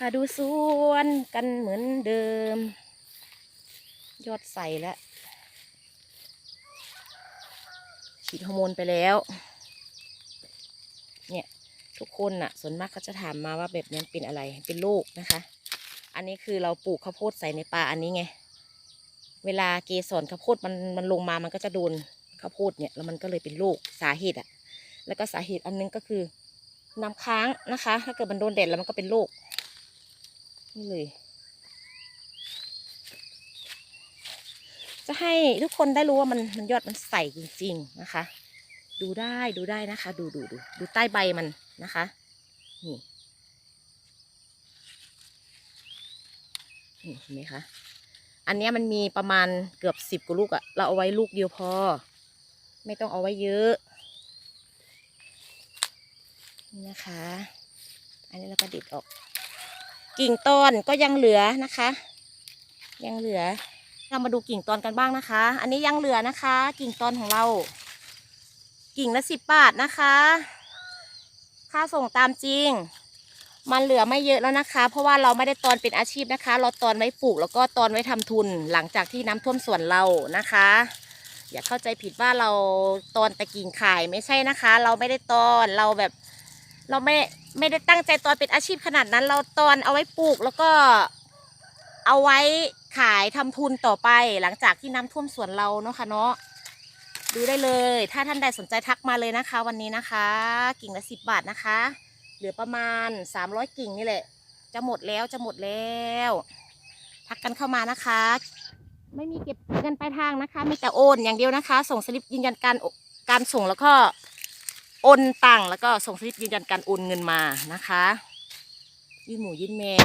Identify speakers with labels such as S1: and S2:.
S1: พาดูสวนกันเหมือนเดิม ยอดใสแล้ว ฉีดฮอร์โมนไปแล้ว เนี่ย ทุกคนน่ะ ส่วนมากเขาจะถามมาว่าแบบนั้นเป็นอะไรเป็นโรคนะคะ อันนี้คือเราปลูกข้าวโพดใส่ในป่าอันนี้ไง เวลาเกสรข้าวโพดมันมันลงมามันก็จะโดนข้าวโพดเนี่ยแล้วมันก็เลยเป็นโรคสาเหตุอะแล้วก็สาเหตุอันนึงก็คือน้ำค้างนะคะ ถ้าเกิดมันโดนแดดแล้วมันก็เป็นโรค นี่เลย จะให้ทุกคนได้รู้ว่ามันมันยอดมันใสจริง ๆนะคะ ดูได้ดูได้นะคะ ดูดูดูดูใต้ใบมันนะคะนี่นี่เห็นไหมคะอันนี้มันมีประมาณเกือบสิบกว่าลูกอะเราเอาไว้ลูกเดียวพอ ไม่ต้องเอาไว้เยอะนี่นะคะ อันนี้เราก็เด็ดออก กิ่งตอนก็ยังเหลือนะคะ ยังเหลือ เรามาดูกิ่งตอนกันบ้างนะคะ อันนี้ยังเหลือนะคะ กิ่งตอนของเรา กิ่งละสิบบาทนะคะ ค่าส่งตามจริง มันเหลือไม่เยอะแล้วนะคะ เพราะว่าเราไม่ได้ตอนเป็นอาชีพนะคะ เราตอนไว้ปลูกแล้วก็ตอนไว้ทำทุนหลังจากที่น้ำท่วมสวนเรานะคะ อย่าเข้าใจผิดว่าเราตอนแต่กิ่งขายไม่ใช่นะคะ เราไม่ได้ตอนเราแบบ เราไม่ไม่ได้ตั้งใจตอนเป็นอาชีพขนาดนั้น เราตอนเอาไว้ปลูกแล้วก็เอาไว้ขายทำทุนต่อไปหลังจากที่น้ำท่วมสวนเราเนาะค่ะเนาะดูได้เลย ถ้าท่านใดสนใจทักมาเลยนะคะ วันนี้นะคะ กิ่งละสิบบาทนะคะ เหลือประมาณสามร้อยกิ่งนี่แหละ จะหมดแล้วจะหมดแล้วทักกันเข้ามานะคะ ไม่มีเก็บเงินปลายทางนะคะ มีแต่โอนอย่างเดียวนะคะ ส่งสลิปยืนยันการการส่งแล้วก็ โอนตังแล้วก็ส่งสลิปยืนยันการโอนเงินมานะคะ ยื่นหมูยื่นแมว